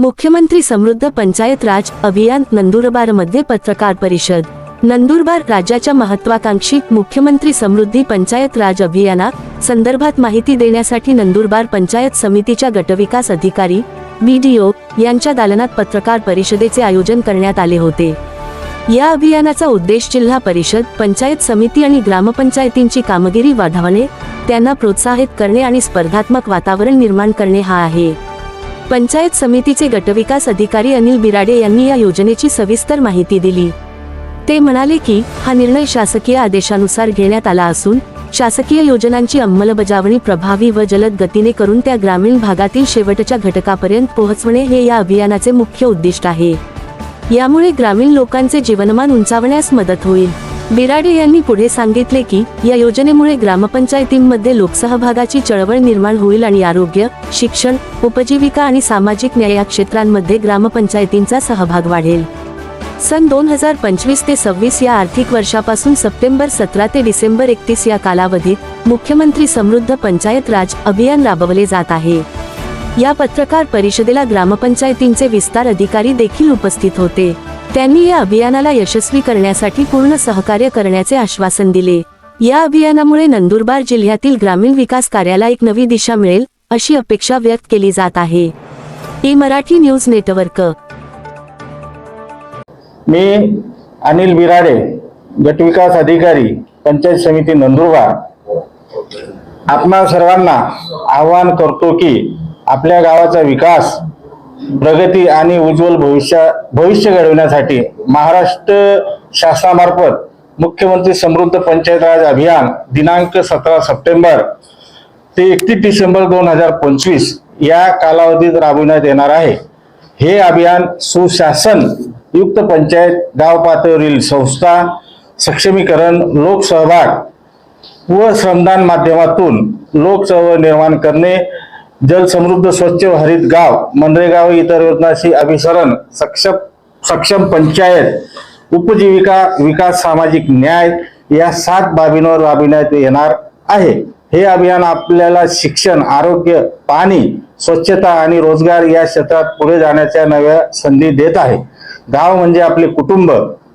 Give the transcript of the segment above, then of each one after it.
मुख्यमंत्री समृद्ध पंचायत राज अभियान नंदुरबारमध्ये पत्रकार परिषद. नंदुरबार राज्याच्या महत्वाकांक्षी मुख्यमंत्री समृद्धी पंचायत राज अभियाना संदर्भात माहिती देण्यासाठी नंदुरबार पंचायत समितीच्या गटविकास अधिकारी बीडीओ यांच्या दालनात पत्रकार परिषदेचे आयोजन करण्यात आले होते. या अभियानाचा उद्देश जिल्हा परिषद पंचायत समिती आणि ग्रामपंचायतींची कामगिरी वाढवणे त्यांना प्रोत्साहित करणे आणि स्पर्धात्मक वातावरण निर्माण करणे हा आहे. पंचायत समितीचे गटविकास अधिकारी अनिल बिराडे यांनी या योजनेची सविस्तर माहिती दिली. ते म्हणाले की हा निर्णय शासकीय आदेशानुसार घेण्यात आला असून शासकीय योजनांची अंमलबजावणी प्रभावी व जलद गतीने करून त्या ग्रामीण भागातील शेवटच्या घटकापर्यंत पोहोचवणे हे या अभियानाचे मुख्य उद्दिष्ट आहे. यामुळे ग्रामीण लोकांचे जीवनमान उंचावण्यास मदत होईल. बिराडे यांनी पुढे सांगितले की या योजनेमुळे ग्रामपंचायतींमध्ये लोकसहभागाची चळवळ निर्माण होईल आणि आरोग्य शिक्षण उपजीविका आणि सामाजिक न्याय या क्षेत्रांमध्ये ग्रामपंचायतींचा सहभाग वाढेल. सन दोन हजार पंचवीस ते सव्वीस या आर्थिक वर्षापासून सप्टेंबर सतरा ते डिसेंबर एकतीस या कालावधीत मुख्यमंत्री समृद्ध पंचायत राज अभियान राबवले जात आहे. या पत्रकार परिषदेला ग्रामपंचायतींचे विस्तार अधिकारी देखील उपस्थित होते. त्यांनी या अभियानाला यशस्वी करण्यासाठी पूर्ण सहकार्य करण्याचे आश्वासन दिले. या अभियानामुळे नंदुरबार जिल्ह्यातील ग्रामीण विकास कार्याला एक नवी दिशा मिळेल अशी अपेक्षा व्यक्त केली जात आहे. E Marathi news network. मी अनिल बिराडे गटविकास अधिकारी पंचायत समिती नंदुरबार. आपणा सर्वांना आवाहन करतो की आपल्या गावाचा विकास प्रगती आणि उज्ज्वल भविष्य भविष्य घडविण्यासाठी महाराष्ट्र शासनामार्फत मुख्यमंत्री समृद्ध पंचायत राज अभियान दिनांक सतरा सप्टेंबर ते एकतीस डिसेंबर दोन हजार पंचवीस या कालावधीत राबविण्यात येणार आहे. हे अभियान सुशासन युक्त पंचायत गाव पातळीवरील संस्था सक्षमीकरण लोकसहभाग व श्रमदान माध्यमातून लोकचळवळ निर्माण करणे जलसमृद्ध स्वच्छ हरित गाव मनरेगाव इतर योजनाशी अभिसरण सक्षम सक्षम पंचायत उपजीविका विकास सामाजिक न्याय या सात बाबींवर राबविण्यात येणार आहे. हे अभियान आपल्याला शिक्षण आरोग्य पाणी स्वच्छता आणि रोजगार या क्षेत्रात पुढे जाण्याच्या नव्या संधी देत आहे. गाव म्हणजे आपले कुटुंब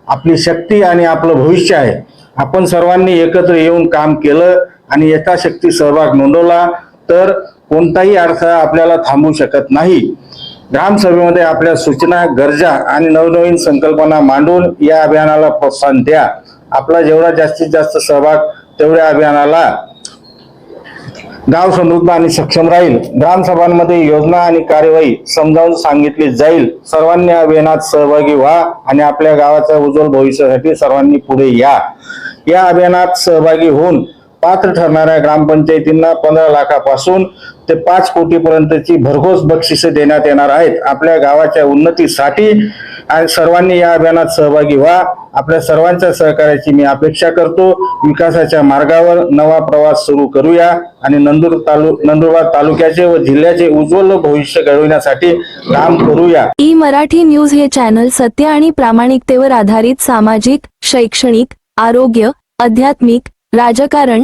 आपली शक्ती आणि आपलं भविष्य आहे. आपण सर्वांनी एकत्र येऊन काम केलं आणि यथाशक्ती सहभाग नोंदवला तर कोणताही अडथळा आपल्याला थांबवू शकत नाही. ग्रामसभेमध्ये आपल्या सूचना गरजा आणि नवनवीन संकल्पना मांडून या अभियानाला प्रोत्साहन द्या. आपला जेवढा जास्तीत जास्त सहभाग तेवढ्या अभियानाला गाव समृद्ध आणि सक्षम राहील. ग्रामसभांमध्ये योजना आणि कार्यवाही समजावून सांगितली जाईल. सर्वांनी अभियानात सहभागी व्हा आणि आपल्या गावाच्या उज्ज्वल भविष्यासाठी सर्वांनी पुढे या. या अभियानात सहभागी होऊन पात्र ठरणाऱ्या ग्रामपंचायतींना पंधरा लाखापासून ते पाच कोटीपर्यंतची भरघोस बक्षिस देण्यात येणार आहेत. आपल्या गावाच्या उन्नतीसाठी आणि सर्वांनी या अभियानात सहभागी व्हा. आपल्या सर्वांच्या सहकार्याची मी अपेक्षा करतो. विकासाच्या मार्गावर नवा प्रवास सुरू करूया आणि नंदुर तालु नंदुरबार तालुक्याचे व जिल्ह्याचे उज्ज्वल भविष्य घडविण्यासाठी काम करूया. ई मराठी न्यूज हे चॅनल सत्य आणि प्रामाणिकतेवर आधारित सामाजिक शैक्षणिक आरोग्य आध्यात्मिक राजकारण